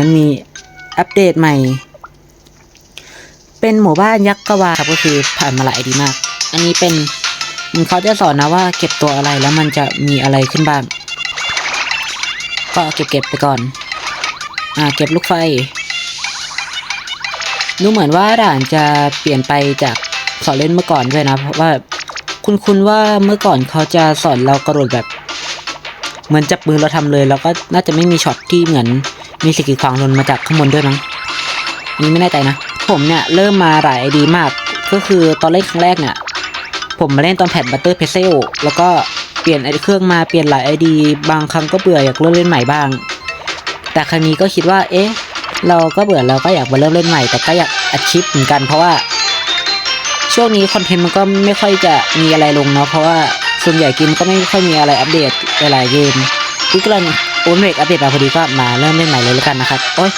มันมีอัปเดตใหม่ เป็นหมู่บ้านยักษ์กวาครับก็คือผ่านมาหลายดีมาก อันนี้เป็นมันเขาจะสอนนะว่าเก็บตัวอะไรแล้วมันจะมีอะไรขึ้นบ้าง ก็เก็บเก็บไปก่อน อ่า เก็บลูกไฟ ดูเหมือนว่าด่านจะเปลี่ยนไปจากสอนเล่นเมื่อก่อนด้วยนะ เพราะว่าคุณคุณว่าเมื่อก่อนเขาจะสอนเรากระโดดแบบ เหมือนจับมือเราทำเลย แล้วก็น่าจะไม่มีช็อตที่เหมือน มีสกิลขวางลนมาจากข้างบนด้วยมั้งอันนี้ไม่แน่ใจนะ ผมเนี่ยเริ่มมาหลายไอดีมาก ก็คือตอนเล่นครั้งแรกเนี่ย ผมมาเล่นตอนแพทบัตเตอร์เพเซลแล้วก็เปลี่ยนไอเครื่องมาเปลี่ยนหลายไอดีบางครั้งก็เบื่ออยากเริ่มเล่นใหม่บ้าง แต่ครั้งนี้ก็คิดว่า เอ๊ะ เราก็เบื่อเราก็อยากมาเริ่มเล่นใหม่ แต่ก็อยากอัดคลิปเหมือนกัน เพราะว่า ช่วงนี้คอนเทนต์มันก็ไม่ค่อยจะมีอะไรลงเนาะเพราะว่าส่วนใหญ่เกมก็ไม่ค่อยมีอะไรอัปเดตหลายๆเกมพี่ก็เลยโอนเบรกอัปเดตมาพอดีก็มาเริ่มเล่นใหม่เลยแล้วกันนะครับโอ้ย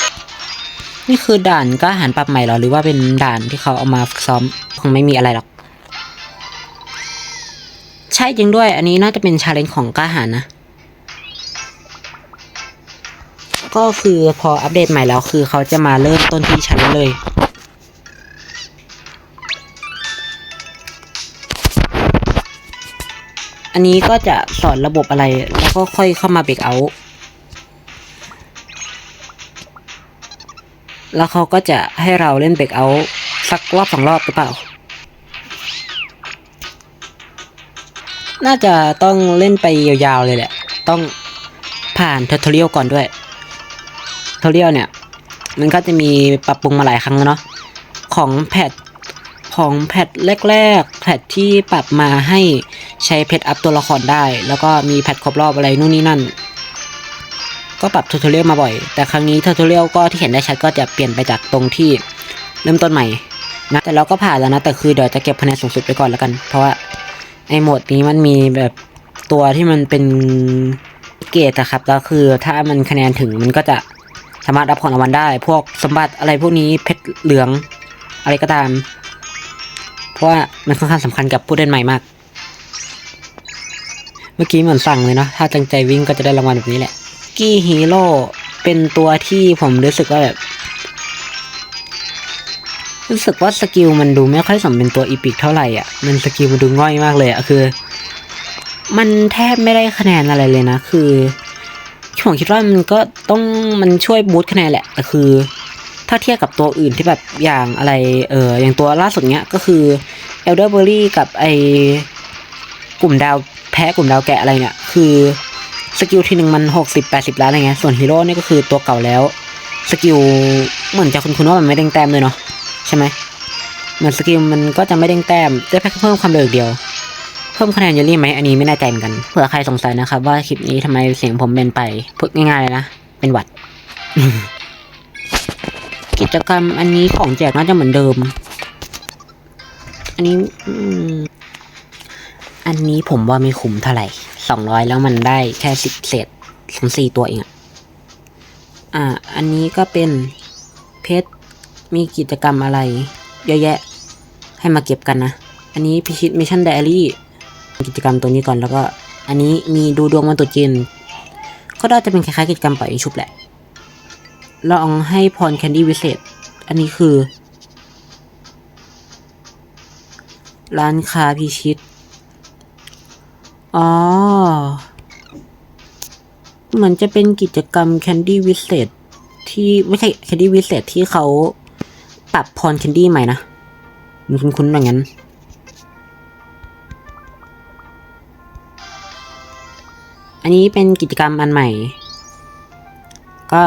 นี่คือด่านก็หันปรับใหม่หรอหรือว่าเป็นด่านที่เขาเอามาซ้อมคงไม่มีอะไรหรอก ใช่จริงด้วย อันนี้น่าจะเป็นชาเลนจ์ของกล้าหารนะ ก็คือพออัปเดตใหม่แล้วคือเขาจะมาเริ่มต้นที่ชั้นเลยอันนี้ก็จะสอนระบบอะไรแล้วก็ค่อยเข้ามาเบรกเอาท์ แล้วเขาก็จะให้เราเล่นเบรกเอาสักรอบสองรอบหรือเปล่า น่าจะต้องเล่นไปยาวๆเลยแหละ ต้องผ่านท u ท o เรียลก่อนด้วยท u เรียลเนี่ย มันก็จะมีปรับปรุงมาหลายครั้งแล้วเนาะ ของแพทของแพทแรกๆ แพทที่ปรับมาให้ใช้เพชรอัพตัวละครได้ แล้วก็มีแพทครบรอบอะไรนู่นนี่นั่น ก็ปรับทูทอเรียลมาบ่อย แต่ครั้งนี้ทูทอเรียลก็ที่เห็นได้ชัดก็จะเปลี่ยนไปจากตรงที่เริ่มต้นใหม่นะแต่เราก็ผ่านแล้วนะแต่คือเดี๋ยวจะเก็บคะแนนสูงสุดไปก่อนแล้วกัน เพราะว่าไอ้โหมดนี้มันมีแบบตัวที่มันเป็นเกรดอะครับแล้วคือถ้ามันคะแนนถึงมันก็จะสามารถรับของรางวัลได้ พวกสมบัติอะไรพวกนี้เพชรเหลืองอะไรก็ตาม เพราะว่ามันค่อนข้างสำคัญกับผู้เล่นใหม่มาก เมื่อกี้เหมือนสั่งเลยเนาะถ้าจังใจวิ่งก็จะได้รางวัลแบบนี้แหละ กี้ฮีโร่เป็นตัวที่ผมรู้สึกว่าแบบ รู้สึกว่าสกิลมันดูไม่ค่อยสมเป็นตัวอีพิกเท่าไหร่อะ มันสกิลมันดูง่อยมากเลยอะคือ มันแทบไม่ได้คะแนนอะไรเลยนะ คือผมคิดว่ามันก็ต้องมันช่วยบูตคะแนนแหละแต่คือ ถ้าเทียบกับตัวอื่นที่แบบอย่างอะไรเอออย่างตัวล่าสุดเนี้ยก็คือ Elderberry กับไอกลุ่มดาวแพ้กลุ่มดาวแกะอะไรเนี่ยคือ สกิลที่หนึ่งมันหกสิบแปดสิบล้านอะไรเงี้ยส่วนฮีโร่เนี่ยก็คือตัวเก่าแล้ว สกิลเหมือนจะคุณคุณว่ามันไม่เด้งแต้มเลยเนาะใช่ไหมเหมือนสกิลมันก็จะไม่เด้งแต้มได้แค่เพิ่มความเร็วอย่างเดียวเพิ่มคะแนนเยลลี่ไหมอันนี้ไม่แน่ใจเหมือนกันเผื่อใครสงสัยนะครับ ว่าคลิปนี้ทำไมเสียงผมเป็นไปพูดง่ายๆเลยนะเป็นหวัด กิจกรรมอันนี้ของแจกน่าจะเหมือนเดิม อันนี้อันนี้ผมว่าไม่คุ้มเท่าไหร่ สองร้อยแล้วมันได้แค่สิบเศษสองสี่ตัวเองอะอ่า อันนี้ก็เป็นเพชรมีกิจกรรมอะไร เยอะแยะ ให้มาเก็บกันนะ อันนี้พิชิตมิชชั่นไดอารี่กิจกรรมตัวนี้ก่อนแล้วก็ อันนี้มีดูดวงวันตุจีนก็น่าจะเป็นคล้ายๆกิจกรรมปล่อยชุบแหละลองให้พรแคนดี้วิเศษ อันนี้คือ ร้านค้าพิชิต อ๋อ เหมือนจะเป็นกิจกรรมแคนดี้วิเศษที่ไม่ใช่แคนดี้วิเศษที่เขาปรับพรแคนดี้ใหม่นะมันคุ้นๆอย่างนั้น อันนี้เป็นกิจกรรมอันใหม่ ก็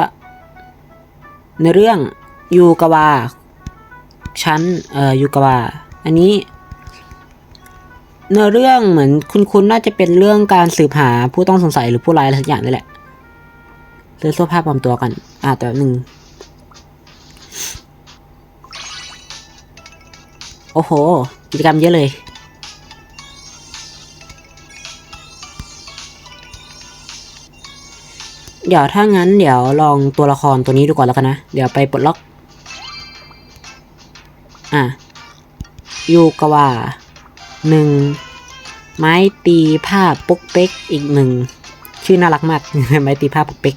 ในเรื่องยูกาวาชั้นเอ่อยูกาวาอันนี้เนื้อเรื่องเหมือนคุณๆน่าจะเป็นเรื่องการสืบหาผู้ต้องสงสัยหรือผู้ร้ายอะไรสักอย่างนี่แหละ เสื้อเสื้อผ้าปลอมตัวกันอ่าแต่หนึ่ง โอ้โห กิจกรรมเยอะเลย เดี๋ยวถ้างั้นเดี๋ยวลองตัวละครตัวนี้ดูก่อนแล้วกันนะ เดี๋ยวไปปลดล็อก อะยูกาวาหนึ่งไม้ตีผ้าปุ๊กเป๊กอีกหนึ่ง ชื่อน่ารักมาก ไม้ตีผ้าปุ๊กเป๊ก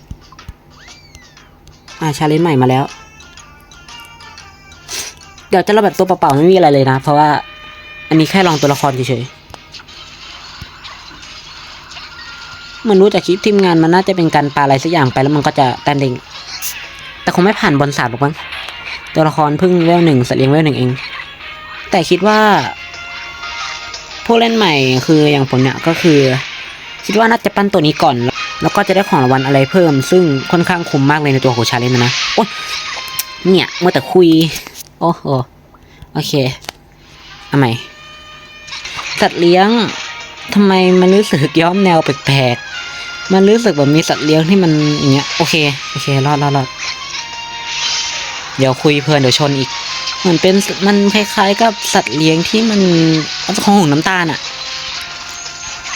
อ่าชาเลนจ์ใหม่มาแล้ว เดี๋ยวจะเราแบบตัวเปล่าๆไม่มีอะไรเลยนะ เพราะว่า อันนี้แค่ลองตัวละครเฉยๆมือนรู้จากคลิปทีมงานมันน่าจะเป็นการปาอะไรสักอย่างไปแล้วมันก็จะแตนดิงแต่คงไม่ผ่านบอลสามหรอกมั้งตัวละครพิ่งเวลหนึ่งสเลี้ยงเวลหนึ่งเอง แต่คิดว่าผู้เล่นใหม่คืออย่างผมเนี่ยก็คือ คิดว่าน่าจะปั้นตัวนี้ก่อน แล้วก็จะได้ของรางวัลอะไรเพิ่ม ซึ่งค่อนข้างคุ้มมากเลยในตัวของชาเลนจ์นะนะโอ๊ยเนี่ยเมื่อแต่คุย โอ้โหโอเคเอาใหม่สัตว์เลี้ยงทำไมมันรู้สึกย้อมแนวแปลกๆมันรู้สึกแบบมีสัตว์เลี้ยงที่มันอย่างเงี้ยโอเคโอเครอดรอดรอดเดี๋ยวคุยเพลินเดี๋ยวชนอีกเหมือนเป็นมันคล้ายๆกับสัตว์เลี้ยงที่มันของหงน้ำตาลอะ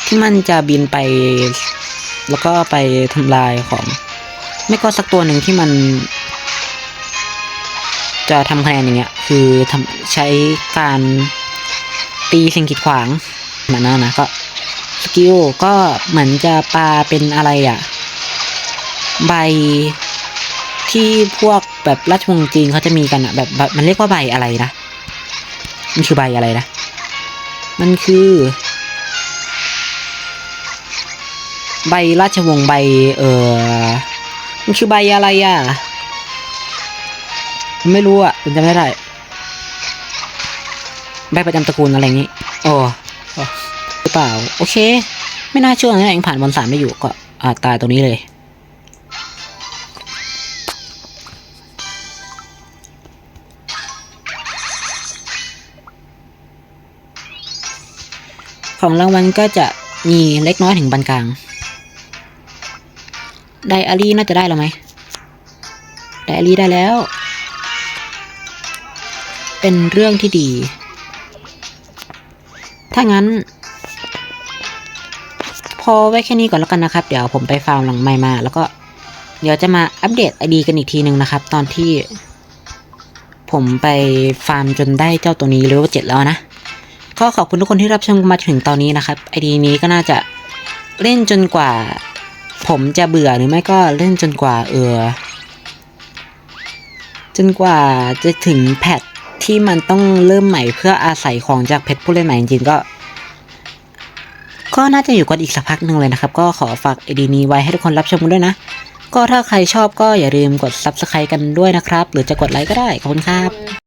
ที่มันจะบินไป แล้วก็ไปทำลายของ ไม่ก็สักตัวหนึ่งที่มัน จะทำคะแนนอย่างเงี้ย คือทำใช้การตีสิ่งกีดขวางเหมือนนั้นนะก็สกิลก็เหมือนจะปาเป็นอะไรอะใบที่พวกแบบราชวงศ์จีนเขาจะมีกันอะแบบมันเรียกว่าใบอะไรนะ มันคือใบอะไรนะ มันคือ ใบราชวงศ์ใบ เออมันคือใบอะไรอะ ไม่รู้อะผมจำไม่ได้ ใบประจำตระกูลอะไรอย่างงี้โอ้โอ้หรือเปล่า โอเค ไม่น่าเชื่อนะเองผ่านบอลสามไม่อยู่ก็อ่าตายตรงนี้เลยของรางวัลก็จะมีเล็กน้อยถึงปานกลาง ไดอารี่น่าจะได้แล้วไหมไดอารี่ได้แล้ว เป็นเรื่องที่ดี ถ้างั้น พอไว้แค่นี้ก่อนแล้วกันนะครับ เดี๋ยวผมไปฟาร์มหลังใหม่มา แล้วก็เดี๋ยวจะมาอัปเดตไอดีกันอีกทีหนึ่งนะครับ ตอนที่ ผมไปฟาร์มจนได้เจ้าตัวนี้เลเวลเจ็ดแล้วนะก็ขอบคุณทุกคนที่รับชมมาถึงตอนนี้นะครับไอดีนี้ก็น่าจะเล่นจนกว่า ผมจะเบื่อหรือไม่ก็เล่นจนกว่าเออ จนกว่าจะถึงแพทที่มันต้องเริ่มใหม่เพื่ออาศัยของจากเพชรผู้เล่นใหม่จริงๆก็ ก็น่าจะอยู่กันอีกสักพักหนึ่งเลยนะครับ ก็ขอฝากไอดีนี้ไว้ให้ทุกคนรับชมกันด้วยนะ ก็ถ้าใครชอบก็อย่าลืมกด subscribe กันด้วยนะครับ หรือจะกดไลค์ก็ได้ ขอบคุณครับ